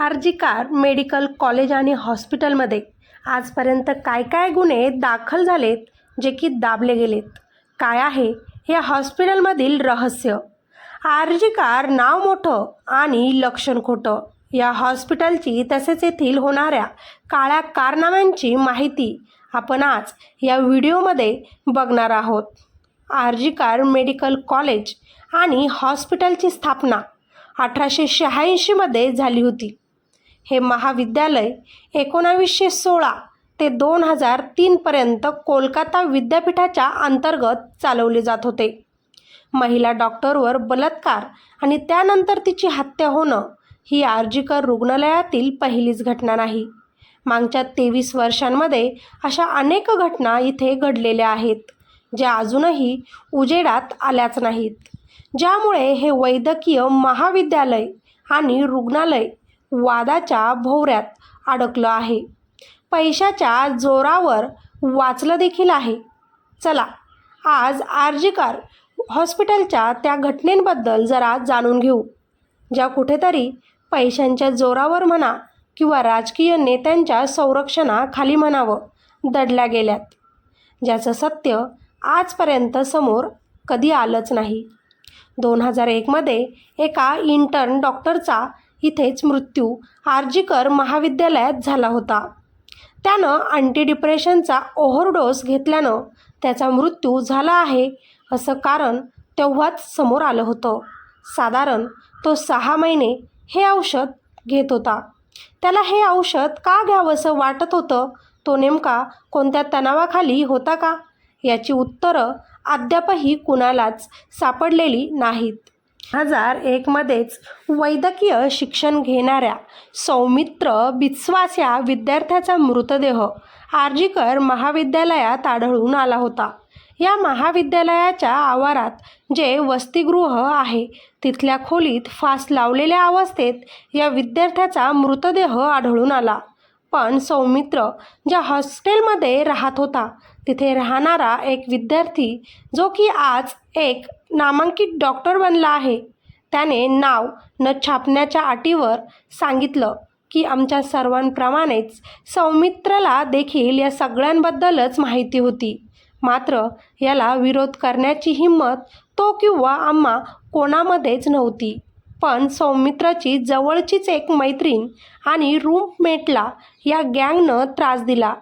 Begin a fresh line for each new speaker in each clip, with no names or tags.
R G Kar medical college आणि हॉस्पिटलमध्ये आजपर्यंत काय काय गुन्हे दाखल झालेत जे की दाबले गेलेत? काय आहे? या हॉस्पिटलमधील रहस्य. आर जी कार नाव मोठं आणि लक्षण खोटं. या हॉस्पिटलची तसेच येथील होणाऱ्या काळ्या कारनाम्यांची माहिती आपण आज या व्हिडिओमध्ये बघणार आहोत. R G Kar medical college आणि हॉस्पिटलची स्थापना अठराशे शहाऐंशीमध्ये झाली होती. हे महाविद्यालय एकोणावीसशे सोळा ते दोन हजार तीनपर्यंत कोलकाता विद्यापीठाच्या अंतर्गत चालवले जात होते. महिला डॉक्टरवर बलात्कार आणि त्यानंतर तिची हत्या होणं ही आर्जीकर रुग्णालयातील पहिलीच घटना नाही. मागच्या तेवीस वर्षांमध्ये अशा अनेक घटना इथे घडलेल्या आहेत ज्या अजूनही उजेडात आल्याच नाहीत. ज्यामुळे हे वैद्यकीय महाविद्यालय आणि रुग्णालय वादाच्या भोवऱ्यात अडकलं आहे. पैशाच्या जोरावर वाचलं देखील आहे. चला आज आर्जिकार हॉस्पिटलच्या त्या घटनेबद्दल जरा जाणून घेऊ. ज्या कुठेतरी पैशांच्या जोरावर म्हणा किंवा राजकीय नेत्यांच्या संरक्षणाखाली म्हणावं दडल्या गेल्यात. ज्याचं सत्य आजपर्यंत समोर कधी आलंच नाही. दोन हजार एकमध्ये एका इंटर्न डॉक्टरचा इथेच मृत्यू आर्जीकर महाविद्यालयात झाला होता. त्यानं अँटीडिप्रेशनचा ओव्हरडोस घेतल्यानं त्याचा मृत्यू झाला आहे असं कारण तेव्हाच समोर आलं होतं. साधारण तो सहा महिने हे औषध घेत होता. त्याला हे औषध का घ्यावंसं वाटत होतं? तो नेमका कोणत्या तणावाखाली होता का? याची उत्तरं अद्यापही कुणालाच सापडलेली नाहीत. हजार एकमध्येच वैद्यकीय शिक्षण घेणाऱ्या सौमित्र बिस्वास या विद्यार्थ्याचा मृतदेह आर्जीकर महाविद्यालयात आढळून आला होता. या महाविद्यालयाच्या आवारात जे वसतिगृह आहे तिथल्या खोलीत फास लावलेल्या अवस्थेत या विद्यार्थ्याचा मृतदेह आढळून आला. पण सौमित्र ज्या हॉस्टेलमध्ये राहत होता तिथे राहणारा एक विद्यार्थी जो की आज एक नामांकित डॉक्टर बनला आहे. त्याने नाव न छापण्याच्या अटीवर सांगितलं की आमच्या सर्वांप्रमाणेच सौमित्रला देखील या सगळ्यांबद्दलच माहिती होती. मात्र याला विरोध करण्याची हिंमत तो किंवा आम्हा कोणामध्येच नव्हती. पण सौमित्राची जवळचीच एक मैत्रीण आणि रूममेटला या गँगनं त्रास दिला.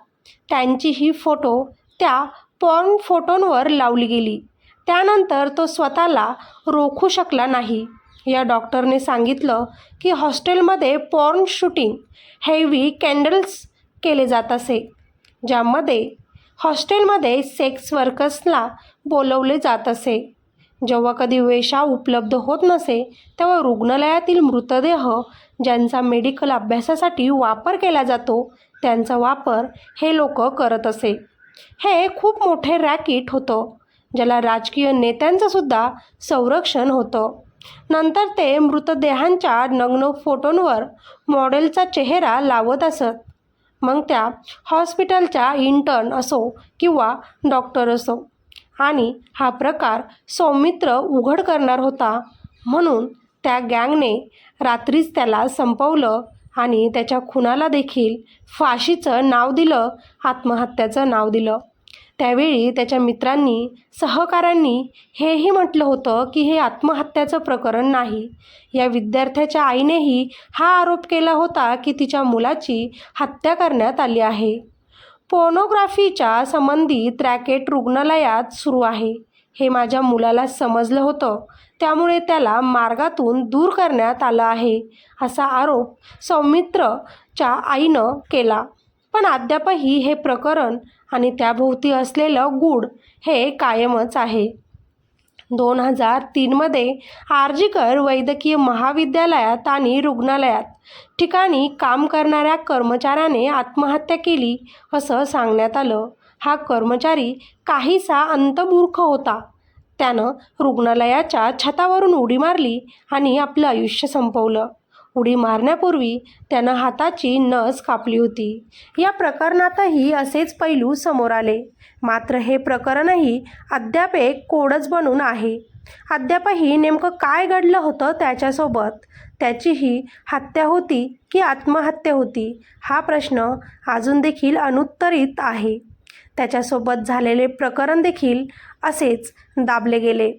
त्यांची ही फोटो त्या पॉर्न फोटोंवर लावली गेली. त्यानंतर तो स्वतःला रोखू शकला नाही. या डॉक्टरने सांगितलं की हॉस्टेलमध्ये पॉर्न शूटिंग हेवी कॅन्डल्स केले जात असे ज्यामध्ये हॉस्टेलमध्ये सेक्स वर्कर्सला बोलवले जात असे. जेव्हा कधी वेशा उपलब्ध होत नसे तेव्हा रुग्णालयातील मृतदेह ज्यांचा मेडिकल अभ्यासासाठी वापर केला जातो त्यांचा वापर हे लोक करत असे. हे खूप मोठे रॅकेट होतं ज्याला राजकीय नेत्यांचंसुद्धा संरक्षण होतं. नंतर ते मृतदेहांच्या नग्न फोटोंवर मॉडेलचा चेहरा लावत असत. मग त्या हॉस्पिटलच्या इंटर्न असो किंवा डॉक्टर असो. आणि हा प्रकार सौमित्र उघड करणार होता म्हणून त्या गँगने रात्रीच त्याला संपवलं. आणि त्याच्या खुनाला देखील फाशीचं नाव दिलं आत्महत्याचं नाव दिलं. त्यावेळी त्याच्या मित्रांनी सहकाऱ्यांनी हेही म्हटलं होतं की हे आत्महत्याचं प्रकरण नाही. या विद्यार्थ्याच्या आईनेही हा आरोप केला होता की तिच्या मुलाची हत्या करण्यात आली आहे. पोर्नोग्राफीच्या संबंधित रॅकेट रुग्णालयात सुरू आहे. हे माझ्या मुलाला समजलं होतं. त्यामुळे त्याला मार्गातून दूर करण्यात आलं आहे असा आरोप सौमित्रच्या आईनं केला. पण अद्यापही हे प्रकरण आणि त्याभोवती असलेलं गूढ हे कायमच आहे. दोन हजार तीनमध्ये आर्जीकर वैद्यकीय महाविद्यालयात आणि रुग्णालयात ठिकाणी काम करणाऱ्या कर्मचाऱ्याने आत्महत्या केली असं सांगण्यात आलं. हा कर्मचारी काहीसा अंतमूर्ख होता. त्यानं रुग्णालयाच्या छतावरून उडी मारली आणि आपलं आयुष्य संपवलं. उडी मारण्यापूर्वी त्यानं हाताची नस कापली होती. या प्रकरणातही असेच पैलू समोर आले. मात्र हे प्रकरणही अद्याप एक कोडच बनून आहे. अद्यापही नेमकं काय घडलं होतं त्याच्यासोबत? त्याची ही हत्या होती की आत्महत्या होती? हा प्रश्न अजून देखील अनुत्तरित आहे. त्याच्यासोबत झालेले प्रकरण देखील असेच दाबले गेले.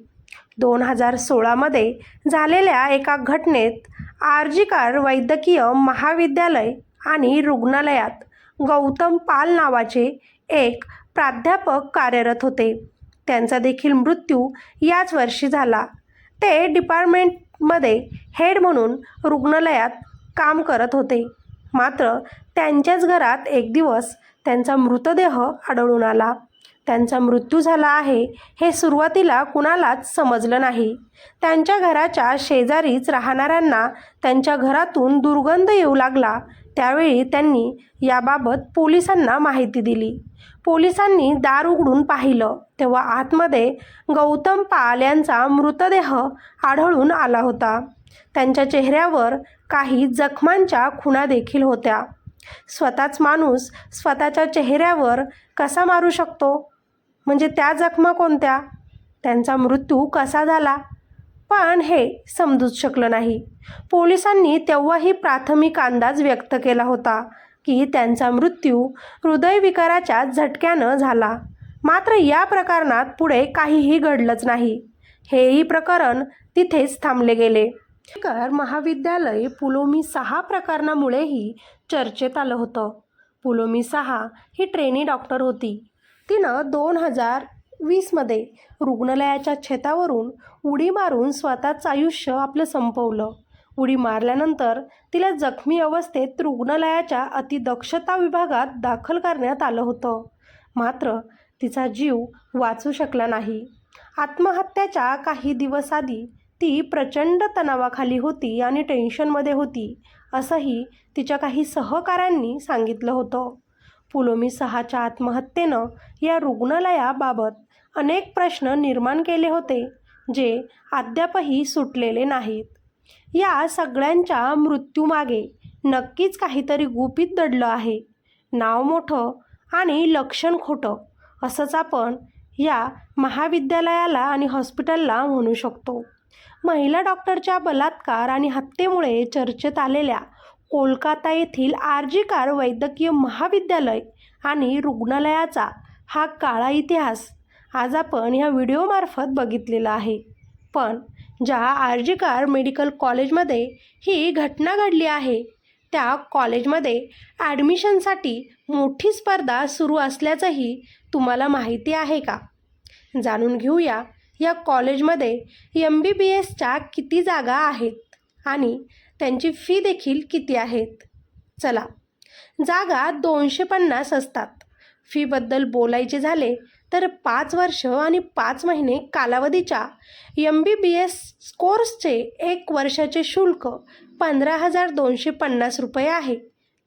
दोन हजार सोळामध्ये झालेल्या एका घटनेत आर्जिकार वैद्यकीय महाविद्यालय आणि रुग्णालयात गौतम पाल नावाचे एक प्राध्यापक कार्यरत होते. त्यांचा देखील मृत्यू याच वर्षी झाला. ते डिपार्टमेंटमध्ये हेड म्हणून रुग्णालयात काम करत होते. मात्र त्यांच्याच घरात एक दिवस त्यांचा मृतदेह आढळून आला. त्यांचा मृत्यू झाला आहे हे सुरुवातीला कुणालाच समजलं नाही. त्यांच्या घराच्या शेजारीच राहणाऱ्यांना त्यांच्या घरातून दुर्गंध येऊ लागला. त्यावेळी त्यांनी याबाबत पोलिसांना माहिती दिली. पोलिसांनी दार उघडून पाहिलं. तेव्हा आतमध्ये गौतम पाल यांचा मृतदेह आढळून आला होता. त्यांच्या चेहऱ्यावर काही जखमांच्या खुणा देखील होत्या. स्वतःच माणूस स्वतःच्या चेहऱ्यावर कसा मारू शकतो? म्हणजे त्या जखमा कोणत्या? त्यांचा मृत्यू कसा झाला? पण हे समजूच शकलं नाही. पोलिसांनी तेव्हाही प्राथमिक अंदाज व्यक्त केला होता की त्यांचा मृत्यू हृदयविकाराच्या झटक्यानं झाला. मात्र या प्रकरणात पुढे काहीही घडलंच नाही. हेही प्रकरण तिथेच थांबले गेले. कर महाविद्यालय पुलोमी सहा प्रकरणामुळेही चर्चेत आलं होतं. पुलोमी सहा ही ट्रेनी डॉक्टर होती. तिनं दोन हजार वीसमध्ये रुग्णालयाच्या छतावरून उडी मारून स्वतःचं आयुष्य आपलं संपवलं. उडी मारल्यानंतर तिला जखमी अवस्थेत रुग्णालयाच्या अतिदक्षता विभागात दाखल करण्यात आलं होतं. मात्र तिचा जीव वाचू शकला नाही. आत्महत्याच्या काही दिवस आधी ती प्रचंड तणावाखाली होती आणि टेन्शनमध्ये होती असंही तिच्या काही सहकाऱ्यांनी सांगितलं होतं. पुलोमी सहाच्या आत्महत्येनं या रुग्णालयाबाबत अनेक प्रश्न निर्माण केले होते जे अद्यापही सुटलेले नाहीत. या सगळ्यांच्या मृत्यूमागे नक्कीच काहीतरी गुपित दडलं आहे. नाव मोठं आणि लक्षण खोटं असंच आपण या महाविद्यालयाला आणि हॉस्पिटलला म्हणू शकतो. महिला डॉक्टरच्या बलात्कार आणि हत्येमुळे चर्चेत आलेल्या कोलकाता येथील आर्जिकार वैद्यकीय महाविद्यालय आणि रुग्णालयाचा हा काळा इतिहास आज आपण ह्या व्हिडिओमार्फत बघितलेला आहे. पण ज्या आर्जिकार मेडिकल कॉलेजमध्ये ही घटना घडली आहे त्या कॉलेजमध्ये ॲडमिशनसाठी मोठी स्पर्धा सुरू असल्याचंही तुम्हाला माहिती आहे का? जाणून घेऊया या कॉलेजमध्ये एम बी बी एसच्या किती जागा आहेत आणि त्यांची फी देखील किती आहेत? चला. जागा दोनशे पन्नास असतात फीबद्दल बोलायचे झाले तर पाच वर्ष आणि पाच महिने कालावधीच्या एम बी बी एस कोर्सचे एक वर्षाचे शुल्क पंधरा हजार दोनशे पन्नास रुपये आहे.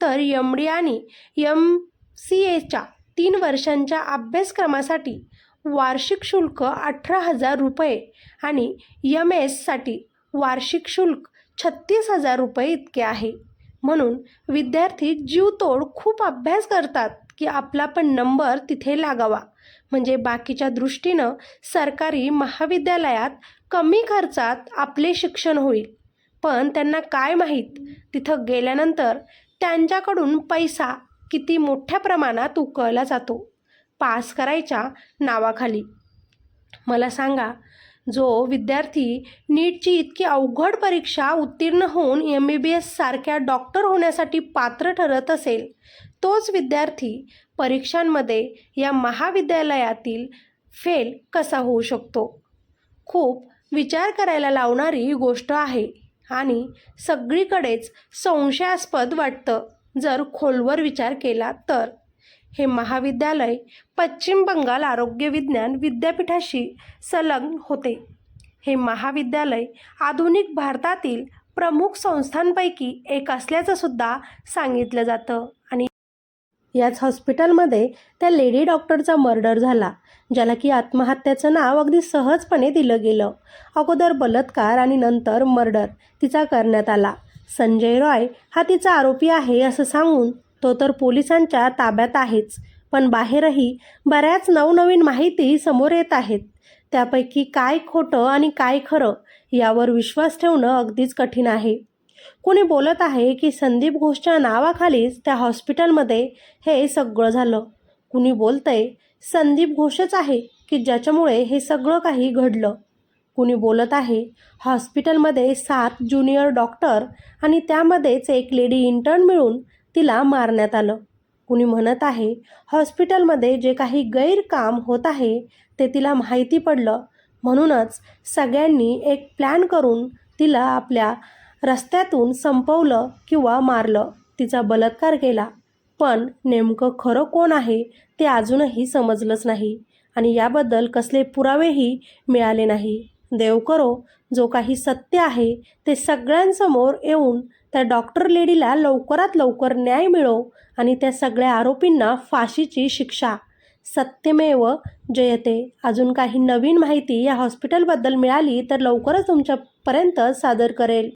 तर एम डी आणि एम सी एच्या तीन वर्षांच्या अभ्यासक्रमासाठी वार्षिक शुल्क अठरा हजार रुपये आणि एम एससाठी वार्षिक शुल्क छत्तीस हजार रुपये इतके आहे. म्हणून विद्यार्थी जीवतोड खूप अभ्यास करतात की आपला पण नंबर तिथे लागावा. म्हणजे बाकीच्या दृष्टीनं सरकारी महाविद्यालयात कमी खर्चात आपले शिक्षण होईल. पण त्यांना काय माहीत? तिथं गेल्यानंतर त्यांच्याकडून पैसा किती मोठ्या प्रमाणात उकळला जातो. पास करायच्या नावाखाली. मला सांगा जो विद्यार्थी नीटची इतकी अवघड परीक्षा उत्तीर्ण होऊन एम बी बी एससारख्या डॉक्टर होण्यासाठी पात्र ठरत असेल तोच विद्यार्थी परीक्षांमध्ये या महाविद्यालयातील फेल कसा होऊ शकतो? खूप विचार करायला लावणारी गोष्ट आहे आणि सगळीकडेच संशयास्पद वाटतं जर खोलवर विचार केला तर. हे महाविद्यालय पश्चिम बंगाल आरोग्य विज्ञान विद्यापीठाशी संलग्न होते. हे महाविद्यालय आधुनिक भारतातील प्रमुख संस्थांपैकी एक असल्याचं सुद्धा सांगितलं जातं आणि याच हॉस्पिटलमध्ये त्या लेडी डॉक्टरचा मर्डर झाला ज्याला की आत्महत्याचं नाव अगदी सहजपणे दिलं गेलं. अगोदर बलात्कार आणि नंतर मर्डर तिचा करण्यात आला. संजय रॉय हा तिचा आरोपी आहे असं सांगून तो तर पोलिसांच्या ताब्यात आहेच. पण बाहेरही बऱ्याच नवनवीन माहिती समोर येत आहेत. त्यापैकी काय खोटं आणि काय खरं यावर विश्वास ठेवणं अगदीच कठीण आहे. कुणी बोलत आहे की संदीप घोषच्या नावाखालीच त्या हॉस्पिटलमध्ये हे सगळं झालं. कुणी बोलतंय संदीप घोषच आहे की ज्याच्यामुळे हे सगळं काही घडलं. कुणी बोलत आहे हॉस्पिटलमध्ये सात ज्युनियर डॉक्टर आणि त्यामध्येच एक लेडी इंटर्न मिळून तिला मारण्यात आलं. कुणी म्हणत आहे हॉस्पिटलमध्ये जे काही गैरकाम होत आहे ते तिला माहिती पडलं. म्हणूनच सगळ्यांनी एक प्लॅन करून तिला आपल्या रस्त्यातून संपवलं किंवा मारलं. तिचा बलात्कार केला. पण नेमकं खरं कोण आहे ते अजूनही समजलंच नाही. आणि याबद्दल कसले पुरावेही मिळाले नाही. देव करो जो काही सत्य आहे ते सगळ्यांसमोर येऊन त्या डॉक्टर लेडीला लवकरात लवकर न्याय मिळो आणि त्या सगळ्या आरोपींना फाशीची शिक्षा. सत्यमेव जयते. अजून काही नवीन माहिती या हॉस्पिटलबद्दल मिळाली तर लवकरच तुमच्यापर्यंत सादर करेल.